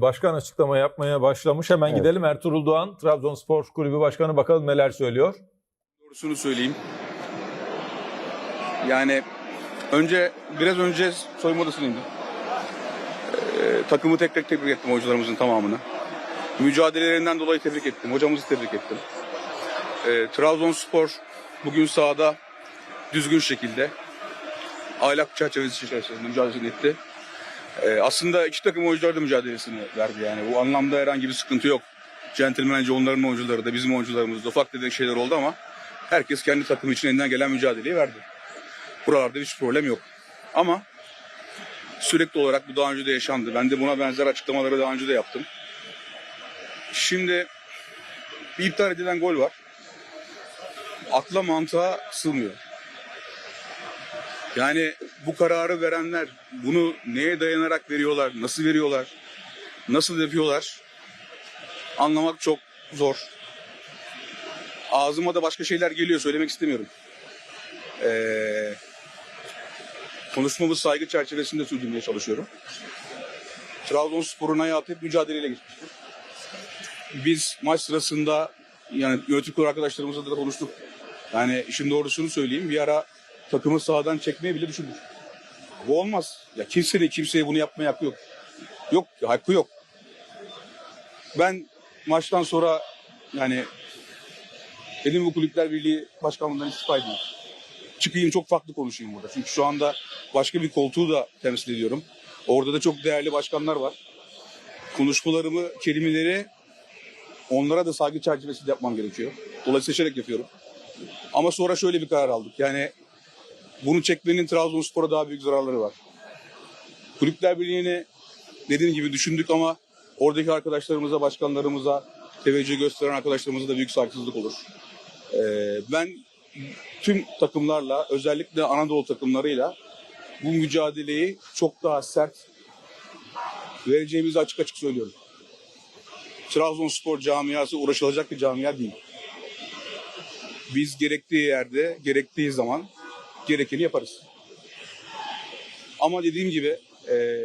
Başkan açıklama yapmaya başlamış. Hemen Evet. gidelim. Ertuğrul Doğan, Trabzonspor Kulübü Başkanı bakalım neler söylüyor. Doğrusunu söyleyeyim. Yani önce biraz önce soyunma odasındaydım. Ee, takımı tek tek tebrik ettim hocalarımızın tamamını. Mücadelelerinden dolayı tebrik ettim. Hocamızı tebrik ettim. Ee, Trabzonspor bugün sahada düzgün şekilde ahlak çerçevesi içerisinde mücadelesini etti. Ee, aslında iki takım oyuncular da mücadelesini verdi yani. Bu anlamda herhangi bir sıkıntı yok. Centilmence onların oyuncuları da bizim oyuncularımız da ufak tefek şeyler oldu ama herkes kendi takımı için elinden gelen mücadeleyi verdi. Buralarda hiç problem yok. Ama sürekli olarak bu daha önce de yaşandı. Ben de buna benzer açıklamaları daha önce de yaptım. Şimdi bir iptal edilen gol var. Akla mantığa sığmıyor. Yani bu kararı verenler bunu neye dayanarak veriyorlar, nasıl veriyorlar, nasıl yapıyorlar anlamak çok zor. Ağzıma da başka şeyler geliyor söylemek istemiyorum. Ee, konuşmamız saygı çerçevesinde sürdürmeye çalışıyorum. Trabzonspor'un hayatı hep mücadeleyle geçmiştir. Biz maç sırasında yani yönetim kurulu arkadaşlarımızla da konuştuk. Yani işin doğrusunu söyleyeyim bir ara takımı sahadan çekmeye bile düşündük. Bu olmaz. Ya kimsenin kimseye bunu yapmaya hakkı yok. Yok, hakkı yok. Ben maçtan sonra yani bu Kulüpler Birliği Başkanlığından istifa edeyim. Çıkayım çok farklı konuşayım burada. Çünkü şu anda başka bir koltuğu da temsil ediyorum. Orada da çok değerli başkanlar var. Konuşmalarımı, kelimeleri onlara da saygı çerçevesinde yapmam gerekiyor. Dolayısıyla seçerek yapıyorum. Ama sonra şöyle bir karar aldık. Yani bunu çekmenin Trabzonspor'a daha büyük zararları var. Kulüpler Birliği'ni dediğim gibi düşündük ama oradaki arkadaşlarımıza, başkanlarımıza, teveccüh gösteren arkadaşlarımıza da büyük saygısızlık olur. Ee, ben tüm takımlarla, özellikle Anadolu takımlarıyla bu mücadeleyi çok daha sert vereceğimizi açık açık söylüyorum. Trabzonspor camiası uğraşılacak bir camia değil. Biz gerektiği yerde, gerektiği zaman gerekeni yaparız. Ama dediğim gibi e,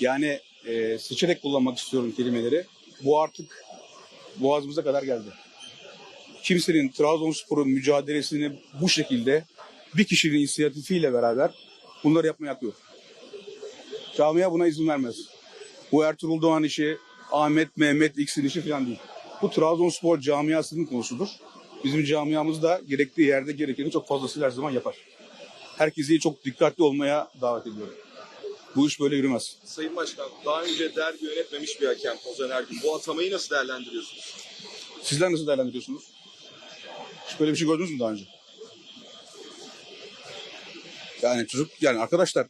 yani e, seçerek kullanmak istiyorum kelimeleri. Bu artık boğazımıza kadar geldi. Kimsenin Trabzonspor'un mücadelesini bu şekilde bir kişinin inisiyatifiyle beraber bunları yapmaya hakkı yok. Camia buna izin vermez. Bu Ertuğrul Doğan işi, Ahmet, Mehmet, X'in işi falan değil. Bu Trabzonspor camiasının konusudur. Bizim camiamız da gerektiği yerde gerekeni çok fazlasıyla her zaman yapar. Herkesi çok dikkatli olmaya davet ediyorum. Bu iş böyle yürümez. Sayın Başkan, daha önce derbi yönetmemiş bir hakem Ozan Ergün. Bu atamayı nasıl değerlendiriyorsunuz? Sizler nasıl değerlendiriyorsunuz? Hiç böyle bir şey gördünüz mü daha önce? Yani çocuk, yani arkadaşlar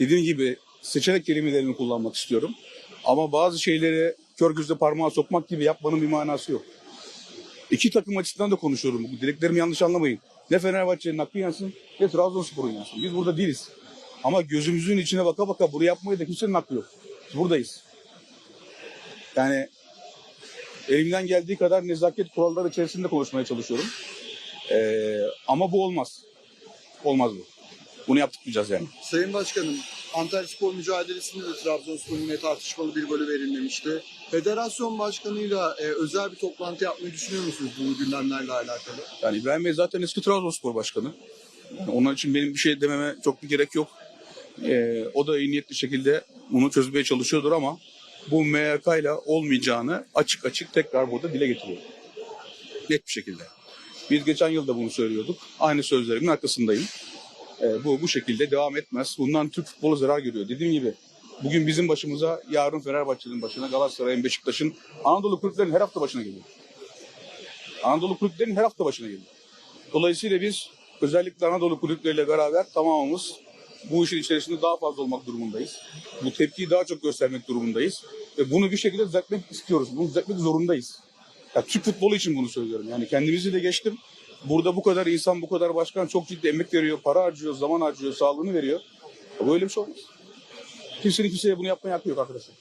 dediğim gibi seçerek kelimelerimi kullanmak istiyorum. Ama bazı şeyleri kör gözle parmağa sokmak gibi yapmanın bir manası yok. İki takım açısından da konuşuyorum. Dileklerimi yanlış anlamayın. Ne Fenerbahçe'nin hakkı yansın ne Trabzonspor'un yansın. Biz burada değiliz. Ama gözümüzün içine baka baka bunu yapmaya da kimsenin hakkı yok. Buradayız. Yani elimden geldiği kadar nezaket kuralları içerisinde konuşmaya çalışıyorum. Ee, ama bu olmaz. Olmaz bu. Bunu yaptıklayacağız yani. Sayın Başkanım, Antalya Spor mücadelesinde de Trabzonspor'un yine tartışmalı bir golü verilmemişti. Federasyon Başkanı'yla e, özel bir toplantı yapmayı düşünüyor musunuz bu gündemlerle alakalı? Yani İbrahim Bey zaten eski Trabzonspor başkanı. Onun için benim bir şey dememe çok bir gerek yok. Ee, o da iyi niyetli şekilde bunu çözmeye çalışıyordur ama bu MYK ile olmayacağını açık açık tekrar burada dile getiriyor. Net bir şekilde. Biz geçen yıl da bunu söylüyorduk. Aynı sözlerimin arkasındayım. Ee, bu bu şekilde devam etmez. Bundan Türk futbolu zarar görüyor. Dediğim gibi bugün bizim başımıza, yarın Fenerbahçe'nin başına, Galatasaray'ın, Beşiktaş'ın, Anadolu kulüplerinin her hafta başına geliyor. Anadolu kulüplerinin her hafta başına geliyor. Dolayısıyla biz özellikle Anadolu kulüpleriyle beraber tamamımız bu işin içerisinde daha fazla olmak durumundayız. Bu tepkiyi daha çok göstermek durumundayız. Ve bunu bir şekilde düzeltmek istiyoruz. Bunu düzeltmek zorundayız. Ya Türk futbolu için bunu söylüyorum. Yani kendimizi de geçtim. Burada bu kadar insan, bu kadar başkan çok ciddi emek veriyor, para harcıyor, zaman harcıyor, sağlığını veriyor. Ya Böyle bir şey olmaz. Kimsenin kimseye bunu yapmaya hakkı yok arkadaşlar.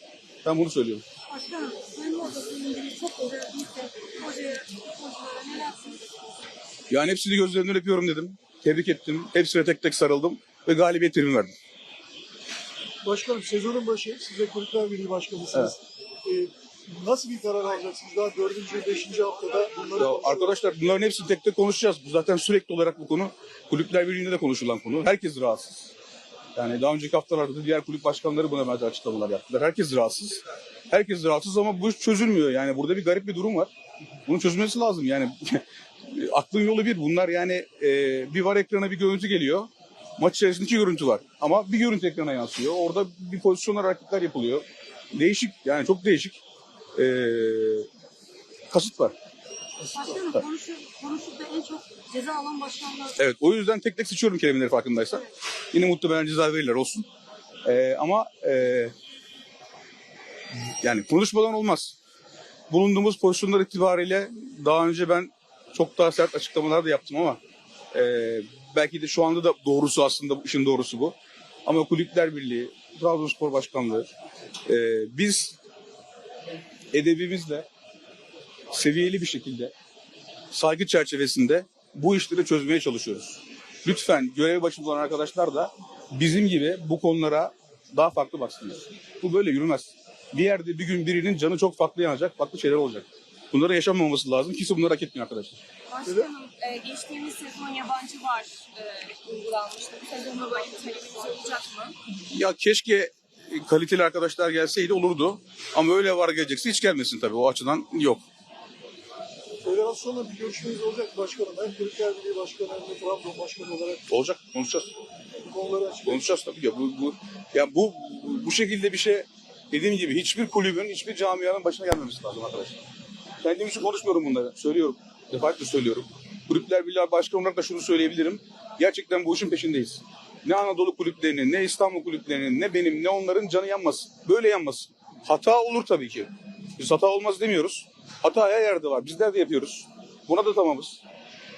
Ben bunu söylüyorum. Başkanım, soyunma odasının ilgili çok özellikle hocaya, futbolculara neler söyleyeceksiniz? Yani hepsini gözlerinden öpüyorum dedim. Tebrik ettim. Hepsine tek tek sarıldım ve galibiyet verdim. Başkanım sezonun başı siz de Kulüpler Birliği Başkanısınız. Ee, nasıl bir karar alacaksınız? Daha dördüncü, beşinci haftada bunları Ya arkadaşlar bunların hepsini tek tek konuşacağız. Bu zaten sürekli olarak bu konu. Kulüpler Birliği'nde de konuşulan konu. Herkes rahatsız. Yani daha önceki haftalarda da diğer kulüp başkanları buna benzer açıklamalar yaptılar. Herkes rahatsız. Herkes rahatsız ama bu iş çözülmüyor. Yani burada bir garip bir durum var. Bunun çözülmesi lazım. Yani aklın yolu bir. Bunlar yani e, bir var ekrana bir görüntü geliyor. Maç içerisinde iki görüntü var. Ama bir görüntü ekrana yansıyor. Orada bir pozisyonlar hareketler yapılıyor. Değişik yani çok değişik. E, kasıt var. Başkanım konuşu, konuşup da en çok ceza alan başkanlar. Evet o yüzden tek tek seçiyorum kelimeleri farkındaysan. Yine muhtemelen ceza verirler olsun. Ee, ama e, yani konuşmadan olmaz. Bulunduğumuz pozisyonlar itibariyle daha önce ben çok daha sert açıklamalar da yaptım ama e, belki de şu anda da doğrusu aslında işin doğrusu bu. Ama Kulüpler Birliği, Trabzonspor Başkanlığı e, biz edebimizle seviyeli bir şekilde saygı çerçevesinde bu işleri çözmeye çalışıyoruz. Lütfen görev başında olan arkadaşlar da bizim gibi bu konulara daha farklı baksınlar. Bu böyle yürümez. Bir yerde bir gün birinin canı çok farklı yanacak, farklı şeyler olacak. Bunlara yaşanmaması lazım. Kimse bunları hak etmiyor arkadaşlar. Başkanım e, geçtiğimiz sezon yabancı var e, uygulanmıştı. Bu sezonda böyle bir olacak mı? Ya keşke kaliteli arkadaşlar gelseydi olurdu. Ama öyle var gelecekse hiç gelmesin tabii. O açıdan yok. Federasyonla bir görüşmeniz olacak mı başkanım. Hem Kulüpler Birliği Başkanı hem de Trabzon Başkanı olarak Olacak, konuşacağız. bu konuları açıklayın. Konuşacağız tabii ya. Bu, bu, ya bu, bu şekilde bir şey dediğim gibi hiçbir kulübün, hiçbir camianın başına gelmemesi lazım arkadaşlar. Kendim için konuşmuyorum bunları. Söylüyorum. Defaatle söylüyorum. Kulüpler Birliği Başkanı olarak da şunu söyleyebilirim. Gerçekten bu işin peşindeyiz. Ne Anadolu kulüplerinin, ne İstanbul kulüplerinin, ne benim, ne onların canı yanmasın. Böyle yanmasın. Hata olur tabii ki. Biz hata olmaz demiyoruz. Hata her yerde var. Bizler de yapıyoruz. Buna da tamamız.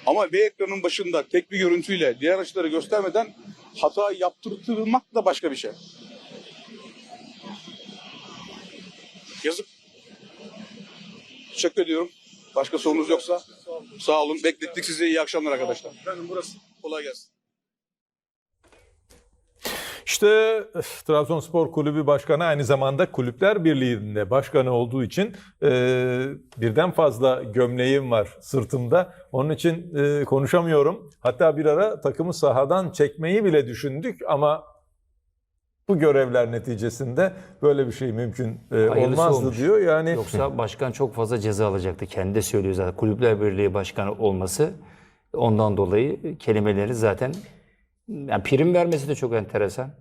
Ama bir ekranın başında tek bir görüntüyle diğer açıları göstermeden hata yaptırtılmak da başka bir şey. Yazık. Teşekkür ediyorum. Başka sorunuz yoksa sağ olun. Beklettik sizi. İyi akşamlar arkadaşlar. Efendim burası. Kolay gelsin. İşte Trabzonspor Kulübü Başkanı aynı zamanda Kulüpler Birliği'nde başkanı olduğu için e, birden fazla gömleğim var sırtımda. Onun için e, konuşamıyorum. Hatta bir ara takımı sahadan çekmeyi bile düşündük ama bu görevler neticesinde böyle bir şey mümkün e, olmazdı olmuş. diyor. Yani Yoksa başkan çok fazla ceza alacaktı. Kendi de söylüyor zaten. Kulüpler Birliği Başkanı olması ondan dolayı kelimeleri zaten yani prim vermesi de çok enteresan. Yani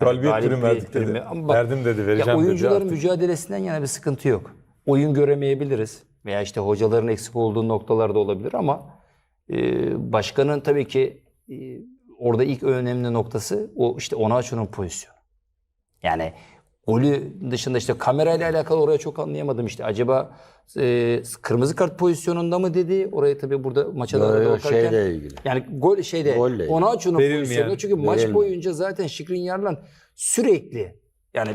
galibiyet galibiyet prim verdik dedi. primi. Ama bak, Verdim dedi, ya vereceğim dedi. oyuncuların artık. mücadelesinden yana bir sıkıntı yok. Oyun göremeyebiliriz veya işte hocaların eksik olduğu noktalarda olabilir ama e, başkanın tabii ki e, orada ilk önemli noktası o işte Onaçu'nun pozisyonu. Yani golü dışında işte kamerayla alakalı oraya çok anlayamadım işte. Acaba e, kırmızı kart pozisyonunda mı dedi? Orayı tabii burada maça da Yo, yo, bakarken. şeyle ilgili. Yani gol şeyde Golle ilgili. Onaçu'nun Verilmeyen, pozisyonu. Çünkü maç verilmeyen. boyunca zaten Şikrin Yarlan sürekli yani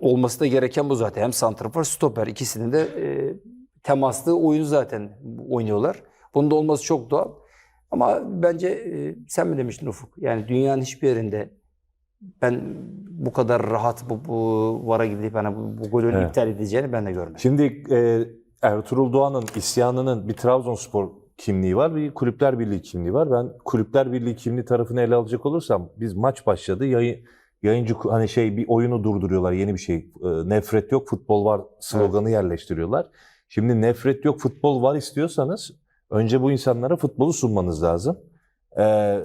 olması da gereken bu zaten. Hem santrafor, stoper ikisinin de e, temaslı oyunu zaten oynuyorlar. Bunun da olması çok doğal. Ama bence e, sen mi demiştin Ufuk? Yani dünyanın hiçbir yerinde ben bu kadar rahat bu, bu vara gidip hani bu, bu golün Evet. iptal edeceğini ben de görmedim. Şimdi e, Ertuğrul Doğan'ın isyanının bir Trabzonspor kimliği var, bir Kulüpler Birliği kimliği var. Ben Kulüpler Birliği kimliği tarafını ele alacak olursam biz maç başladı. Yayın, yayıncı hani şey bir oyunu durduruyorlar. Yeni bir şey. E, nefret yok, futbol var sloganı yerleştiriyorlar. Şimdi nefret yok, futbol var istiyorsanız önce bu insanlara futbolu sunmanız lazım. E,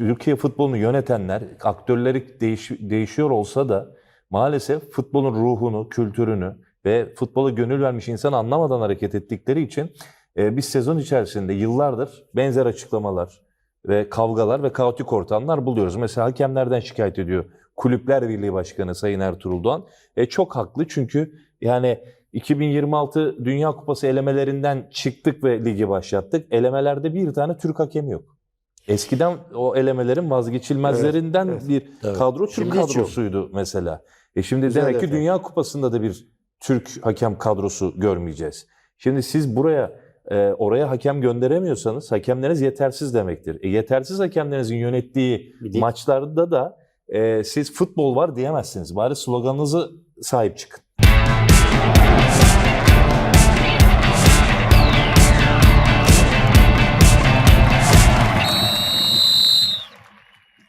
Türkiye futbolunu yönetenler, aktörleri değiş, değişiyor olsa da maalesef futbolun ruhunu, kültürünü ve futbola gönül vermiş insan anlamadan hareket ettikleri için e, biz sezon içerisinde yıllardır benzer açıklamalar ve kavgalar ve kaotik ortamlar buluyoruz. Mesela hakemlerden şikayet ediyor Kulüpler Birliği Başkanı Sayın Ertuğrul Doğan. E, çok haklı çünkü yani 2026 Dünya Kupası elemelerinden çıktık ve ligi başlattık. Elemelerde bir tane Türk hakemi yok. Eskiden o elemelerin vazgeçilmezlerinden Evet, evet. bir Evet. kadro Türk Şimdi kadrosuydu mesela. E şimdi Güzel demek ki detay. Dünya Kupası'nda da bir Türk hakem kadrosu görmeyeceğiz. Şimdi siz buraya e, oraya hakem gönderemiyorsanız hakemleriniz yetersiz demektir. E, yetersiz hakemlerinizin yönettiği Bir lig- maçlarda da e, siz futbol var diyemezsiniz. Bari sloganınızı sahip çıkın.